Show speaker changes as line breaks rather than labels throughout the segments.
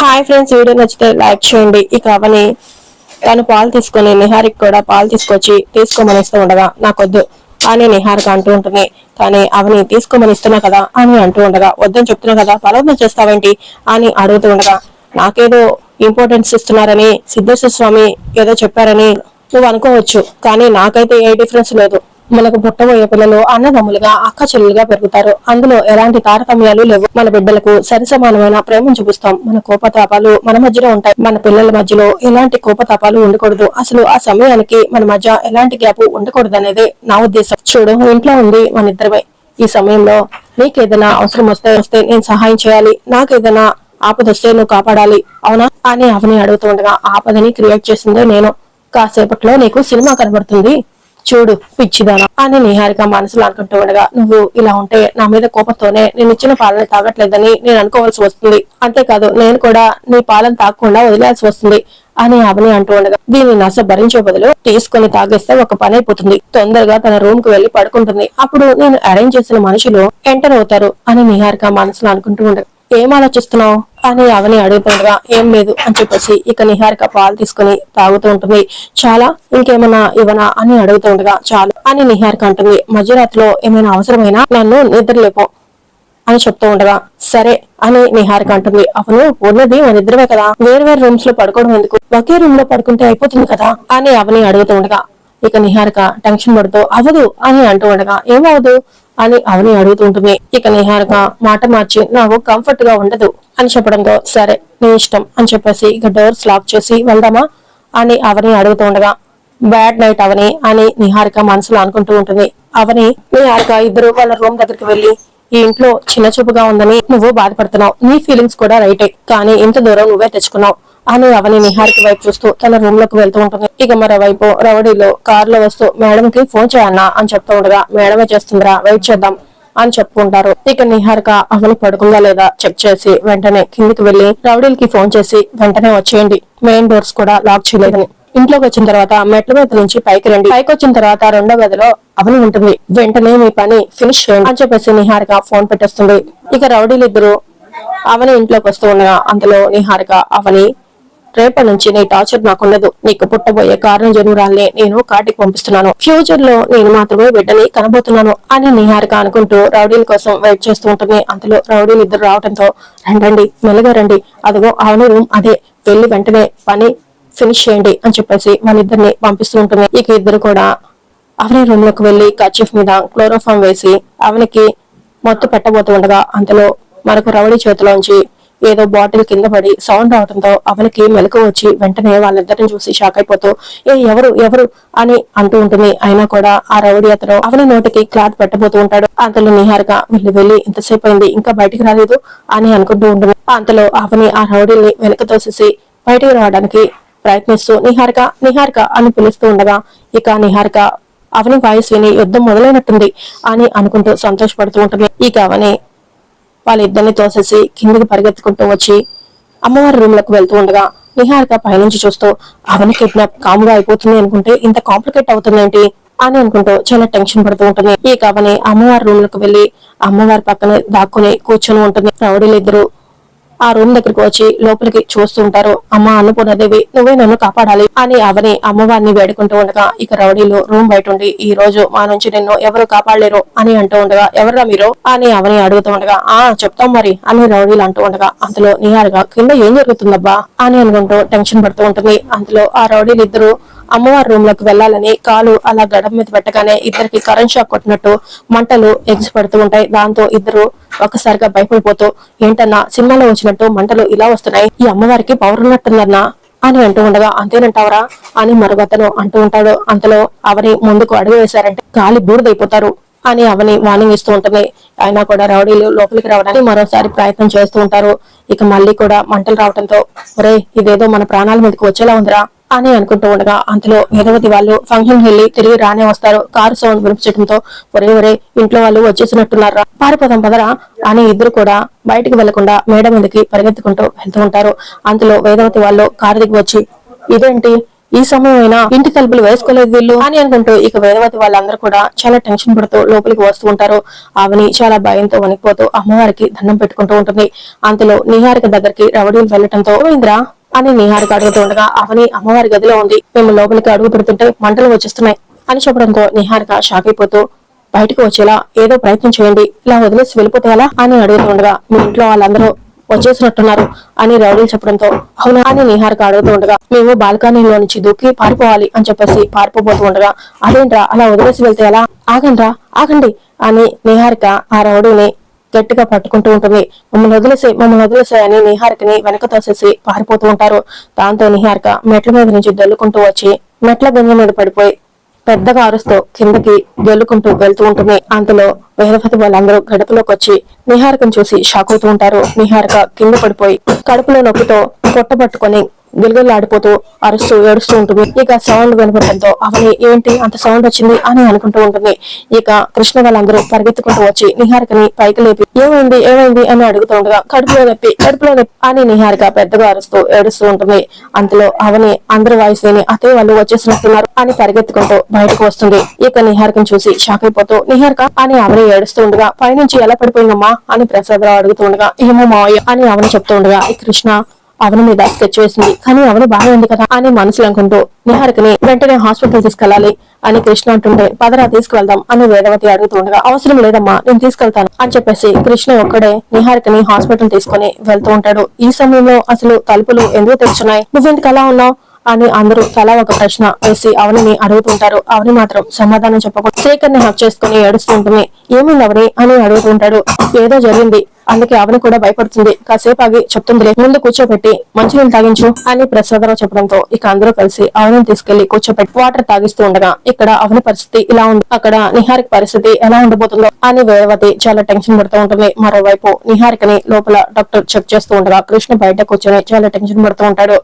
Hi friends video నచ్చితే like చేయండి. ఇక అవని తను పాలు తీసుకొని నిహారికి కూడా పాలు తీసుకొచ్చి తీసుకోమని ఇస్తూ ఉండగా నాకొద్దు. అని నిహారిక అంటూ ఉంటుంది. కానీ అవని తీసుకోమని ఇస్తున్నా కదా అని అంటూ ఉండగా వద్దని చెప్తున్నా కదా బలవంతం చేస్తావేంటి? అని అడుగుతూ ఉండగా నాకేదో ఇంపార్టెన్స్ ఇస్తున్నారని సిద్ధేశ్వర స్వామి ఏదో చెప్పారని నువ్వు అనుకోవచ్చు కానీ నాకైతే ఏ డిఫరెన్స్ లేదు. మనకు పుట్టబోయే పిల్లలు అన్నదమ్ములుగా అక్క చెల్లెలుగా పెరుగుతారు. అందులో ఎలాంటి తారతమ్యాలు లేవు. మన బిడ్డలకు సరిసమానమైన ప్రేమను చూపిస్తాం. మన కోపతాపాలు మన మధ్యలో ఉంటాయి. మన పిల్లల మధ్యలో ఎలాంటి కోపతాపాలు ఉండకూడదు. అసలు ఆ సమయానికి మన మధ్య ఎలాంటి గ్యాప్ ఉండకూడదు అనేది నా ఉద్దేశం. చూడు ఇంట్లో ఉంది మన ఇద్దరమే. ఈ సమయంలో నీకేదైనా అవసరం వస్తే వస్తే నేను సహాయం చేయాలి. నాకేదైనా ఆపద వస్తే నువ్వు కాపాడాలి. అవునా? అని అవని అడుగుతుండగా ఆపదని క్రియేట్ చేసిందే నేను. కాసేపట్లో నీకు సినిమా కనబడుతుంది. చూడు పిచ్చిదానా. అని నిహారిక మనసులో అనుకుంటూ ఉండగా నువ్వు ఇలా ఉంటే నా మీద కోపంతోనే నేను ఇచ్చిన పాలని తాగట్లేదని నేను అనుకోవాల్సి వస్తుంది. అంతేకాదు నేను కూడా నీ పాలను తాగకుండా వదిలేయాల్సి వస్తుంది అని అవని అంటూ ఉండగా దీన్ని నస భరించే బదులు తీసుకొని తాగేస్తే ఒక పని అయిపోతుంది. తొందరగా తన రూమ్కు వెళ్ళి పడుకుంటుంది. అప్పుడు నేను అరేంజ్ చేసిన మనుషులు ఎంటర్ అవుతారు అని నిహారిక మనసులో అనుకుంటూ ఉండగా ఏం ఆలోచిస్తున్నావు? అని అవని అడుగుతుండగా ఏం లేదు అని చెప్పేసి ఇక నిహారిక పాలు తీసుకుని తాగుతూ ఉంటుంది. చాలా ఇంకేమైనా ఇవ్వనా? అని అడుగుతుండగా చాలు అని నిహారిక అంటుంది. మధ్యరాత్రిలో ఏమైనా అవసరమైనా నన్ను నిద్రలేపో అని చెప్తూ ఉండగా సరే అని నిహారిక అంటుంది. అవును ఉన్నది మన ఇద్దరమే కదా. వేరు వేరు రూమ్స్లో పడుకోవడం ఎందుకు? ఒకే రూమ్లో పడుకుంటే అయిపోతుంది కదా అని అవని అడుగుతూ ఉండగా ఇక నిహారిక టెన్షన్ పడుతూ అవదు అని అంటూ ఉండగా ఏమవదు అని అవని అడుగుతూ ఉంటుంది ఇక నిహారిక మాట మార్చి నాకు కంఫర్ట్గా ఉండదు అని చెప్పడంతో సరే నీ ఇష్టం అని చెప్పేసి ఇక డోర్స్ లాక్ చేసి వెళ్దామా? అని అవని అడుగుతుండగా బ్యాడ్ నైట్ అవని అని నిహారిక మనసులో అనుకుంటూ ఉంటుంది. అవని నిహారిక ఇద్దరు వాళ్ళ రూమ్ దగ్గరికి వెళ్ళి ఈ ఇంట్లో చిన్న చూపుగా ఉందని నువ్వు బాధపడుతున్నావు. నీ ఫీలింగ్స్ కూడా రైటే. కానీ ఇంత దూరం నువ్వే తెచ్చుకున్నావు. అని అవని నిహారిక వైపు చూస్తూ తన రూమ్లోకి వెళ్తూ ఉంటుంది. ఇక మరోవైపు కార్ కారులో వస్తూ మేడం కి ఫోన్ చేయన్నా అని చెప్తూ ఉండగా మేడమే చేస్తుందిరా వెయిట్ చేద్దాం అని చెప్పుకుంటారు ఇక నిహారిక అవని పడుకుందా లేదా? చెక్ చేసి వెంటనే కిందికి వెళ్ళి రౌడీలకి ఫోన్ చేసి వెంటనే వచ్చేయండి. మెయిన్ డోర్స్ కూడా లాక్ చేయలేదని. ఇంట్లోకి వచ్చిన తర్వాత మెట్ల మీద నుంచి పైకి రండి. పైకి వచ్చిన తర్వాత రెండో గదిలో అవని ఉంటుంది. వెంటనే మీ పని ఫినిష్ చేయండి అని చెప్పేసి నిహారిక ఫోన్ పెట్టేస్తుంది. ఇక రౌడీలు ఇద్దరు అవని ఇంట్లోకి వస్తూ ఉండగా అందులో నిహారిక అవని రేపటి నుంచి నీ టార్చర్ నాకుండదు నీకు పుట్టబోయే కారణం జనురాల్ని నేను కాటికి పంపిస్తున్నాను. ఫ్యూచర్లో నేను మాత్రమే బిడ్డని కనబోతున్నాను అని నిహారిక అనుకుంటూ రౌడీల కోసం వెయిట్ చేస్తూ ఉంటుంది. అంతలో రౌడీలు ఇద్దరు రావడంతో రండి మెల్లగా రండి. అదిగో అవును రూమ్ అదే. వెళ్ళి వెంటనే పని ఫినిష్ చేయండి అని చెప్పేసి వాళ్ళిద్దరిని పంపిస్తూ ఉంటుంది. ఇక ఇద్దరు కూడా అవని రూమ్లోకి వెళ్ళి కర్చీఫ్ మీద క్లోరోఫామ్ వేసి అవనికి మొత్తం పెట్టబోతూ ఉండగా అంతలో మనకు రౌడీ చేతిలోంచి ఏదో బాటిల్ కింద పడి సౌండ్ రావడంతో అవలకి మెలకు వచ్చి వెంటనే వాళ్ళిద్దరిని చూసి షాక్ అయిపోతూ ఏ ఎవరు ఎవరు? అని అంటూ ఉంటుంది. అయినా కూడా ఆ రౌడీ అతను అవని నోటికి క్లాత్ పెట్టబోతూ ఉంటాడు. అంతలో నిహారిక వెళ్ళి వెళ్ళి ఇంతసేపు అయింది ఇంకా బయటికి రాలేదు అని అనుకుంటూ ఉంటుంది. అంతలో అవని ఆ రౌడీని వెనక తోసేసి బయటికి రావడానికి ప్రయత్నిస్తూ నిహారిక నిహారిక అని పిలుస్తూ ఉండగా ఇక నిహారిక అవని వాయిస్ విని యుద్ధం మొదలైనట్టుంది అని అనుకుంటూ సంతోషపడుతూ ఉంటుంది. ఇక అవని వాళ్ళిద్దరిని తోసేసి కిందికి పరిగెత్తుకుంటూ వచ్చి అమ్మవారి రూమ్లకు వెళ్తూ ఉండగా నిహారిక పైనుంచి చూస్తూ అవని కిడ్నాప్ కాముగా అయిపోతుంది అనుకుంటే ఇంత కాంప్లికేట్ అవుతుందేంటి? అని అనుకుంటూ చాలా టెన్షన్ పడుతూ ఉంటుంది. ఈ కావని అమ్మవారి రూమ్లకు వెళ్ళి అమ్మవారి పక్కనే దాక్కుని కూర్చొని ఉంటుంది. రౌడీలు ఇద్దరు ఆ రూమ్ దగ్గరికి వచ్చి లోపలికి చూస్తూ ఉంటారు. అమ్మ అన్నపూర్ణదేవి నువ్వే నన్ను కాపాడాలి అని అవని అమ్మవారిని వేడుకుంటూ ఉండగా ఇక రౌడీలు రూమ్ బయట ఉండి ఈ రోజు మా నుంచి నిన్ను ఎవరు కాపాడలేరు అని అంటూ ఉండగా ఎవరా మీరు? అని అవని అడుగుతూ ఉండగా ఆ చెప్తాం మరి అని రౌడీలు అంటూ ఉండగా అందులో నిహారుగా కింద ఏం జరుగుతుందబ్బా? అని అనుకుంటూ టెన్షన్ పడుతూ ఉంటుంది. అందులో ఆ రౌడీలు ఇద్దరు అమ్మవారి రూమ్లోకి వెళ్ళాలని కాలు అలా గడప మీద పెట్టగానే ఇద్దరికి కరెంట్ షాక్ కొట్టినట్టు మంటలు ఎగిసిపడుతూ ఉంటాయి. దాంతో ఇద్దరు ఒక్కసారిగా భయపడిపోతూ ఏంటన్నా సినిమాలో వచ్చినట్టు మంటలు ఇలా వస్తున్నాయి. ఈ అమ్మవారికి పవర్ ఉన్నట్టుందన్నా అని అంటూ ఉండగా అంతేనంటావరా? అని మరొకతను అంటూ ఉంటాడు. అంతలో అవని ముందుకు అడుగు వేశారంటే గాలి బూడిదైపోతారు అని అవని వార్నింగ్ ఇస్తూ ఉంటుంది. అయినా కూడా రౌడీలు లోపలికి రావడానికి మరోసారి ప్రయత్నం చేస్తూ ఉంటారు. ఇక మళ్ళీ కూడా మంటలు రావడంతో ఒరే ఇదేదో మన ప్రాణాల మీదకి వచ్చేలా ఉందిరా. అని అనుకుంటూ ఉండగా అంతలో వేదవతి వాళ్ళు ఫంక్షన్ వెళ్ళి తిరిగి రానే వస్తారు. కారు సౌండ్ వినిపించడంతో ఒరే ఒరే ఇంట్లో వాళ్ళు వచ్చేసినట్టున్నారా పారిపోదాం పదరా అని ఇద్దరు కూడా బయటికి వెళ్ళకుండా మేడ మీదకి పరిగెత్తుకుంటూ వెళ్తూ ఉంటారు. అంతలో వేదవతి వాళ్ళు కారు దిగి వచ్చి ఇదేంటి? ఈ సమయమైనా ఇంటి తలుపులు వేసుకోలేదు వీళ్ళు? అని అనుకుంటూ ఇక వేదవతి వాళ్ళందరూ కూడా చాలా టెన్షన్ పడుతూ లోపలికి వస్తూ ఉంటారు. ఆవిని చాలా భయంతో వణికిపోతూ అమ్మవారికి దండం పెట్టుకుంటూ ఉంటుంది. అంతలో నిహారిక దగ్గరికి రవడీలు వెళ్ళటంతో రవీంద్ర అని నిహారిక అడుగుతూ ఉండగా అవని అమ్మవారి గదిలో ఉంది. మేము లోపలికి అడుగు పెడుతుంటే మంటలు వచ్చేస్తున్నాయి అని చెప్పడంతో నిహారిక షాక్ అయిపోతూ బయటకు వచ్చేలా ఏదో ప్రయత్నం చేయండి. ఇలా వదిలేసి వెళ్ళిపోతే ఎలా? అని అడుగుతుండగా మీ ఇంట్లో వాళ్ళందరూ వచ్చేసినట్టున్నారు అని రౌడీలు చెప్పడంతో అవునా? అని నిహారిక అడుగుతూ ఉండగా మేము బాల్కనీలో నుంచి దూకి పారిపోవాలి అని చెప్పేసి పారిపోబోతూ ఉండగా అదేంట్రా? అలా వదిలేసి వెళ్తే ఎలా? ఆగండ్రా ఆగండి అని నిహారిక ఆ రౌడీని గట్టిగా పట్టుకుంటూ ఉంటుంది. మమ్మల్ని వదిలేసే మమ్మల్ని వదిలేసే అని నిహారికని వెనక తోసేసి పారిపోతూ ఉంటారు. దాంతో నిహారిక మెట్ల మీద నుంచి దొల్లుకుంటూ వచ్చి మెట్ల గంగ మీద పడిపోయి పెద్దగా అరుస్తూ కిందకి గెలుకుంటూ వెళ్తూ ఉంటుంది. అంతలో వేదపతి వాళ్ళందరూ గడపలోకి వచ్చి నిహారికను చూసి షాక్ అవుతూ ఉంటారు. నిహారిక కింద పడిపోయి కడుపులో నొప్పితో పొట్టబట్టుకొని గిలగిలాడిపోతూ అరుస్తూ ఏడుస్తూ ఉంటుంది. ఇక సౌండ్ వినపడటంతో అవని ఏంటి అంత సౌండ్ వచ్చింది? అని అనుకుంటూ ఉంటుంది. ఇక కృష్ణ వాళ్ళందరూ పరిగెత్తుకుంటూ వచ్చి నిహారికని పైకి లేపి ఏమైంది? ఏమైంది? అని అడుగుతూ ఉండగా కడుపులో నొప్పి కడుపులో నొప్పి అని నిహారిక పెద్దగా అరుస్తూ ఏడుస్తూ ఉంటుంది. అంతలో అవని అందరి వాయిస్ విని అతే వాళ్ళు వచ్చేసినట్టున్నారు అని పరిగెత్తుకుంటూ బయటకు వస్తుంది. ఇక నిహారికను చూసి షాక్ అయిపోతూ నిహారిక అని అవని ఏడుస్తూ ఉండగా పైనుంచి ఎలా పడిపోయిందమ్మా? అని ప్రసాదరావు అడుగుతూ ఉండగా ఏమో మావయ్య అని అవని చెప్తూ ఉండగా ఈ కృష్ణ అవని మీద స్కెచ్ వేసింది. కానీ అవని బాగుంది ఉంది కదా అని మనసులు అనుకుంటూ నిహారికని వెంటనే హాస్పిటల్ తీసుకెళ్ళాలి అని కృష్ణ అంటుండే పదరా తీసుకువెళ్దాం అని వేదవతి అడుగుతుండగా అవసరం లేదమ్మా నేను తీసుకెళ్తాను అని చెప్పేసి కృష్ణ ఒక్కడే నిహారికని హాస్పిటల్ తీసుకుని వెళ్తూ ఉంటాడు. ఈ సమయంలో అసలు తలుపులు ఎందుకు తెచ్చున్నాయి నువ్వెందుకు అలా ఉన్నావు? అని అందరూ తలా ఒక ప్రశ్న వేసి అవనిని అడుగుతుంటారు అవని మాత్రం సమాధానం చెప్పకుండా శేఖర్ని హక్ చేసుకుని ఏడుస్తుంటుంది ఏమైంది అవని? అని అడుగుతుంటాడు ఏదో జరిగింది. అందుకే ఆవిడ కూడా భయపడుతుంది. కాసేపు ఆగి చెప్తుందిలే ముందు కూర్చోబెట్టి మంచినీళ్ళు తాగించు అని ప్రసాదరావు చెప్పడంతో ఇక అందరూ కలిసి ఆవును తీసుకెళ్ళి కూర్చోబెట్టి వాటర్ తాగిస్తూ ఉండగా ఇక్కడ అవని పరిస్థితి ఇలా ఉంది. అక్కడ నిహారిక పరిస్థితి ఎలా ఉండబోతుందో అని వేదవతి చాలా టెన్షన్ పడుతూ ఉంటుంది. మరోవైపు నిహారికని లోపల డాక్టర్ చెక్ చేస్తూ ఉండగా కృష్ణ బయట కూర్చొని చాలా టెన్షన్ పడుతూ ఉంటాడు.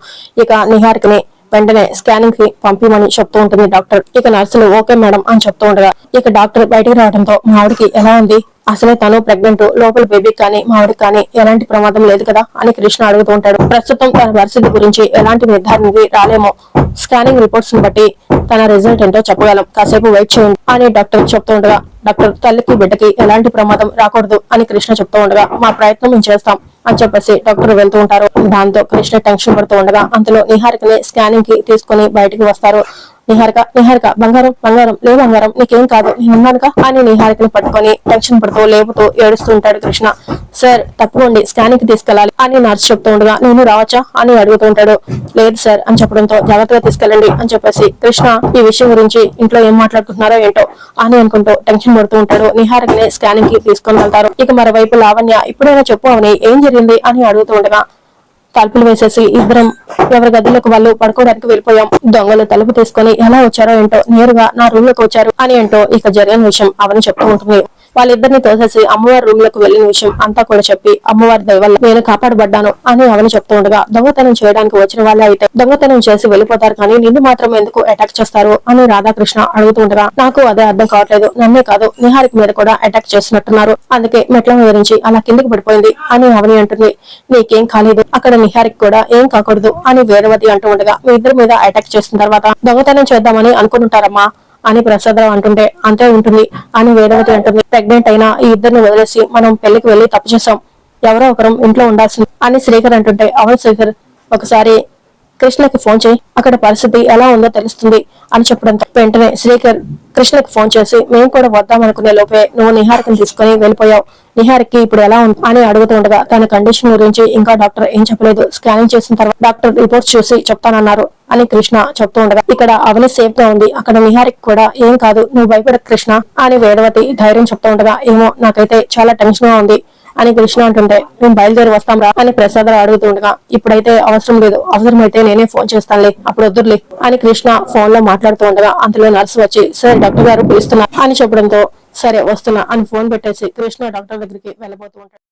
ఇక నిహారికని వెంటనే స్కానింగ్కి పంపిమని చెప్తూ ఉంటుంది డాక్టర్. ఇక నర్సులు ఓకే మేడం అని చెప్తూ ఉండగా ఇక డాక్టర్ బయటికి రావడంతో మా ఆవిడకి ఎలా ఉంది? అసలే తను ప్రెగ్నెంట్ లోపల బేబీకి కానీ మా కానీ ఎలాంటి ప్రమాదం లేదు కదా అని కృష్ణ అడుగుతూ ఉంటాడు. ప్రస్తుతం తన పరిస్థితి గురించి ఎలాంటి నిర్ధారణకి రాలేమో. స్కానింగ్ రిపోర్ట్స్ బట్టి తన రిజల్ట్ ఏంటో చెప్పగలం. కాసేపు వెయిట్ చేయండి అని డాక్టర్ చెప్తూ ఉండగా డాక్టర్ తల్లికి బిడ్డకి ఎలాంటి ప్రమాదం రాకూడదు అని కృష్ణ చెప్తూ ఉండగా మా ప్రయత్నం మేము చేస్తాం అని చెప్పేసి డాక్టర్ వెళ్తూ ఉంటారు. దాంతో కృష్ణ టెన్షన్ పడుతూ ఉండగా అంతలో నిహారికని స్కానింగ్కి తీసుకుని బయటికి వస్తారు. నిహారిక నిహారిక బంగారం బంగారం లే బంగారం నీకేం కాదు. నేనున్నానుగా అని నిహారికను పట్టుకొని టెన్షన్ పడుతూ లేపుతూ ఏడుస్తూ ఉంటాడు కృష్ణ. సార్ తప్పకుండా. స్కానింగ్కి తీసుకెళ్ళాలి. అని నర్స్ చెప్తూ ఉండగా నేను రావచ్చా? అని అడుగుతూ ఉంటాడు. లేదు సార్ అని చెప్పడంతో జాగ్రత్తగా తీసుకెళ్ళండి అని చెప్పేసి కృష్ణ ఈ విషయం గురించి ఇంట్లో ఏం మాట్లాడుకుంటున్నారో ఏంటో అని అనుకుంటూ టెన్షన్ పడుతూ ఉంటాడు. నిహారికని స్కానింగ్కి తీసుకొని వెళ్తారు. ఇక మరోవైపు లావణ్య ఇప్పుడైనా చెప్పు అవని ఏం జరిగింది? అని అడుగుతూ ఉండగా తలుపులు వేసేసి ఇద్దరం ఎవరి గదిలోకి వాళ్ళు పడుకోవడానికి వెళ్ళిపోయాం. దొంగలు తలుపు తీసుకొని ఎలా వచ్చారో ఏంటో నేరుగా నా రూమ్లోకి వచ్చారు అని ఏంటో ఇక జరిగిన విషయం అవని చెప్తూ ఉంటుంది. వాళ్ళిద్దరిని తోసేసి అమ్మవారి రూమ్లకు వెళ్ళిన విషయం అంతా కూడా చెప్పి అమ్మవారి దయవల్ల నేను కాపాడబడ్డాను అని అవని చెప్తూ ఉండగా దొంగతనం చేయడానికి వచ్చిన వాళ్ళే అయితే దొంగతనం చేసి వెళ్ళిపోతారు కానీ నిన్ను మాత్రం ఎందుకు అటాక్ చేస్తారు అని రాధాకృష్ణ అడుగుతూ ఉండగా నాకు అదే అర్థం కావట్లేదు నన్నే కాదు నిహారిక మీద కూడా అటాక్ చేస్తున్నట్టున్నారు. అందుకే మెట్ల మీద నుంచి అలా కిందికి పడిపోయింది అని అవని అంటుంది. నీకేం కాలేదు అక్కడ నిహారిక కూడా ఏం కాకూడదు అని వేదవతి అంటూ ఉండగా మీ ఇద్దరి మీద అటాక్ చేసిన తర్వాత దొంగతనం చేద్దామని అనుకుంటుంటారమ్మా. అని ప్రసాదరావు అంటుంటే అంతే ఉంటుంది అని వేదవతి అంటుంది. ప్రెగ్నెంట్ అయినా ఈ ఇద్దరిని వదిలేసి మనం పెళ్ళికి వెళ్ళి తప్పు చేసాం ఎవరో ఒకరం ఇంట్లో ఉండాల్సింది అని శ్రీకర్ అంటుంటే అవును శ్రీకర్ ఒకసారి కృష్ణకి ఫోన్ చేయి. అక్కడ పరిస్థితి ఎలా ఉందో తెలుస్తుంది అని చెప్పడంతో వెంటనే శ్రీకర్ కృష్ణకి ఫోన్ చేసి మేము కూడా వద్దాం అనుకునే లోపే నువ్వు నిహారికను తీసుకుని వెళ్ళిపోయావు. నిహారికి ఇప్పుడు ఎలా ఉంది అని అడుగుతుండగా తన కండిషన్ గురించి ఇంకా డాక్టర్ ఏం చెప్పలేదు. స్కానింగ్ చేసిన తర్వాత డాక్టర్ రిపోర్ట్స్ చూసి చెప్తానన్నారు అని కృష్ణ చెప్తూ ఉండగా ఇక్కడ అవని సేఫ్గా ఉంది. అక్కడ నిహారికి కూడా ఏం కాదు. నువ్వు భయపడ కృష్ణ అని వేదవతి ధైర్యం చెప్తూ ఉండగా ఏమో నాకైతే చాలా టెన్షన్గా ఉంది అని కృష్ణ అంటుంటే మేము బయలుదేరి వస్తాం రా అని ప్రసాదరావు అడుగుతూ ఉండగా ఇప్పుడైతే అవసరం లేదు. అవసరమైతే నేనే ఫోన్ చేస్తానులే. అప్పుడు వద్దుర్లే అని కృష్ణ ఫోన్లో మాట్లాడుతూ ఉండగా అంతలో నర్సు వచ్చి సార్ డాక్టర్ గారు పిలుస్తున్నారు అని చెప్పడంతో సరే వస్తున్నా అని ఫోన్ పెట్టేసి కృష్ణ డాక్టర్ దగ్గరికి వెళ్ళబోతూ ఉంటాడు.